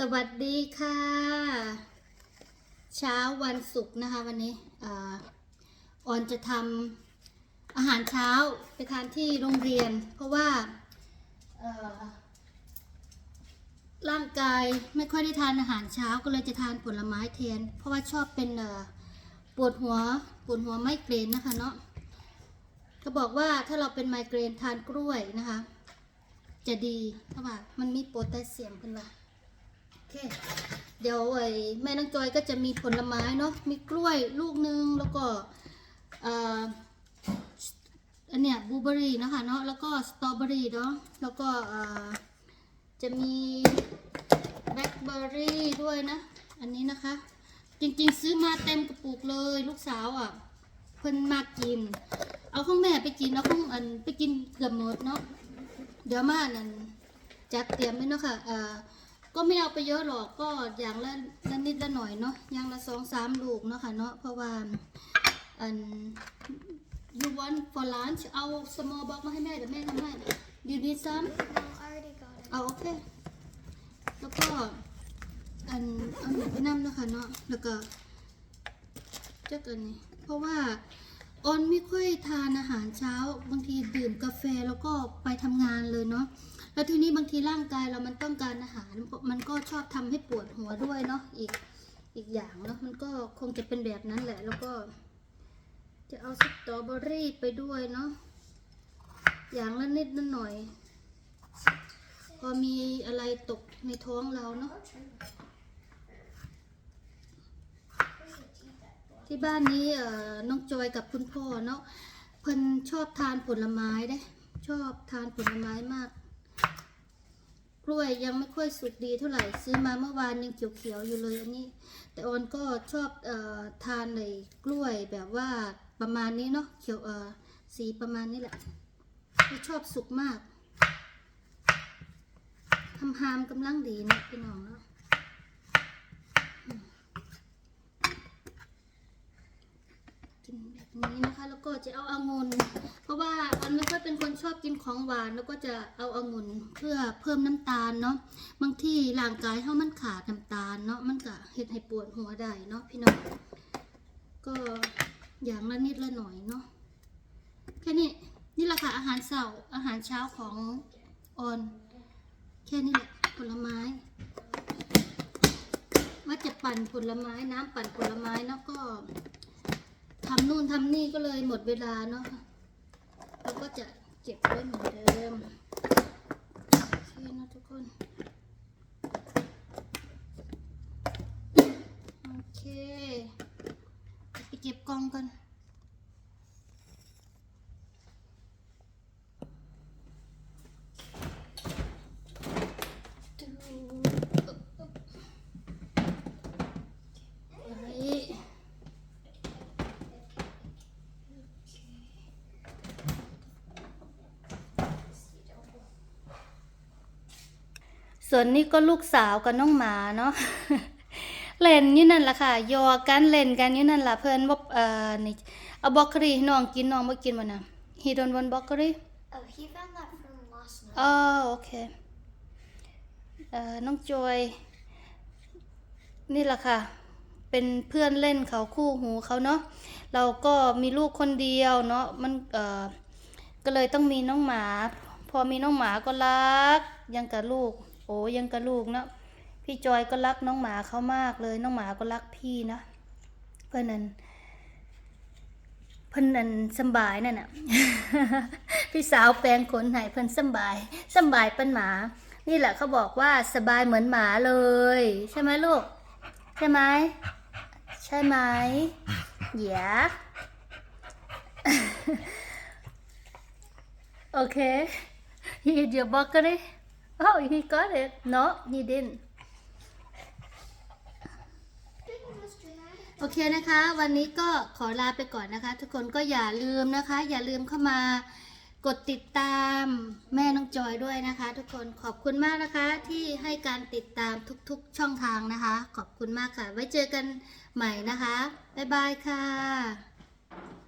สวัสดีค่ะ เช้าวันศุกร์นะคะวันนี้อ่อนจะทำอาหารเช้าไปทานที่โรงเรียน เพราะว่าร่างกายไม่ค่อยได้ทานอาหารเช้าก็เลยจะทานผลไม้แทน เพราะว่าชอบเป็นปวดหัวปวดหัวไมเกรนนะคะเนาะเขาบอกว่าถ้าเราเป็นไมเกรนทานกล้วยนะคะ จะดีเพราะว่ามันมีโพแทสเซียมขึ้นมา เค เดี๋ยวไอ้แม่น้องจอยก็จะมีผลไม้เนาะ มีกล้วยลูกหนึง แล้วก็อันเนี้ยบลูเบอรี่นะคะเนาะ แล้วก็สตรอเบอรี่เนาะ แล้วก็จะมีแบล็คเบอรี่ด้วยนะ อันนี้นะคะ จริงๆ ซื้อมาเต็มกระปุกเลย ลูกสาวอะ เพิ่นมากิน เอาของแม่ไปกินเอาของอันไปกินเกือบหมดเนาะ เดี๋ยวมานั่นจัดเตรียมไว้เนาะค่ะเอ่อ ก็ไม่เอาไปเยอะหรอกก็อย่างละละนิดละหน่อยเนาะอย่างละสองสามลูกเนาะค่ะเนาะเพราะว่าอัน you want for lunch เอา small box มาให้แม่เดี๋ยวแม่ทำให้ you need some No, I already got it. เอาโอเค แล้วก็อันเอาหนูไปนั่เนาะค่ะเนาะแล้วก็เจ้ากันนี่เพราะว่าออนไม่ค่อยทานอาหารเช้า บางทีดื่มกาแฟแล้วก็ไปทำงานเลยเนาะ แล้วทีนี้บางทีร่างกายเรามันต้องการอาหาร มันก็ชอบทำให้ปวดหัวด้วยเนาะอีกอีกอย่างเนาะมันก็คงจะเป็นแบบนั้นแหละ แล้วก็ จะเอาสตรอเบอรี่ไปด้วยเนาะอย่างละนิดละหน่อย พอมีอะไรตกในท้องเราเนาะที่บ้านนี้น้องจอยกับคุณพ่อเนาะเพิ่นชอบทานผลไม้เด้ ชอบทานผลไม้มาก กล้วยยังไม่ค่อยสุกดีเท่าไหร่ ซื้อมาเมื่อวานยังเขียวๆอยู่เลยอันนี้ แต่ออนก็ชอบเอ่อทานในกล้วยแบบว่าประมาณนี้เนาะเขียวเอ่อสีประมาณนี้แหละไม่ชอบสุกมากทำฮามกำลังดีนะพี่น้องเนาะ กิ นี้นะคะ แล้วก็จะเอาองุ่นเพราะว่าอันไม่ค่อยเป็นคนชอบกินของหวาน แล้วก็จะเอาองุ่นเพื่อเพิ่มน้ำตาลเนาะบางที่ร่างกายเขามันขาดน้ำตาลเนาะมันก็เห็ดให้ปวดหัวได้เนาะพี่น้องก็อย่างละนิดละหน่อยเนาะแค่นี้นี่แหละค่ะอาหารเช้าอาหารเช้าของออน แค่นี้แหละผลไม้ว่าจะปั่นผลไม้น้ำปั่นผลไม้แล้วก็ ทำนู่นทำนี่ก็เลยหมดเวลาเนาะแล้วก็จะเก็บไว้เหมือนเดิมโอเคนะทุกคนโอเคไปเก็บกล่องกัน ไว้ ส่วนนี้ก็ลูกสาวกับน้องหมาเนาะเล่นอยู่นั่นล่ะค่ะยอกันเล่นกันอยู่นั่นล่ะเพิ่นบ่เอ่อนี่เอาบล็อกเกอรี่ให้น้องกินน้องบ่กินบ่น่ะ He don't want broccoli Oh, he found that from last night. อ๋อโอเคเอ่อน้องจอยนี่แหละค่ะ เป็นเพื่อนเล่นเขาคู่หูเขาเนาะเราก็มีลูกคนเดียวเนาะมันเอ่อก็เลยต้องมีน้องหมา พอมีน้องหมาก็รักยังกับลูก โอ้ยังกับลูกเนาะพี่จอยก็รักน้องหมาเขามากเลย น้องหมาก็รักพี่นะเพื่อนนั้นเพิ่นนั่นสบายนั่นน่ะพี่สาวแปลงขนให้เพิ่นสบายสบายเป็นหมา นี่แหละเขาบอกว่าสบายเหมือนหมาเลย ใช่ไหมลูก ใช่ไหมใช่ไหม yeah โอเค he eat your broccoli oh he got it no he didn't โอเคนะคะ วันนี้ก็ขอลาไปก่อนนะคะ ทุกคนก็อย่าลืมนะคะ อย่าลืมเข้ามากดติดตามแม่น้องจอยด้วยนะคะ ทุกคนขอบคุณมากนะคะที่ให้การติดตามทุกๆช่องทางนะคะ ขอบคุณมากค่ะ ไว้เจอกันใหม่นะคะ บ๊ายบายค่ะ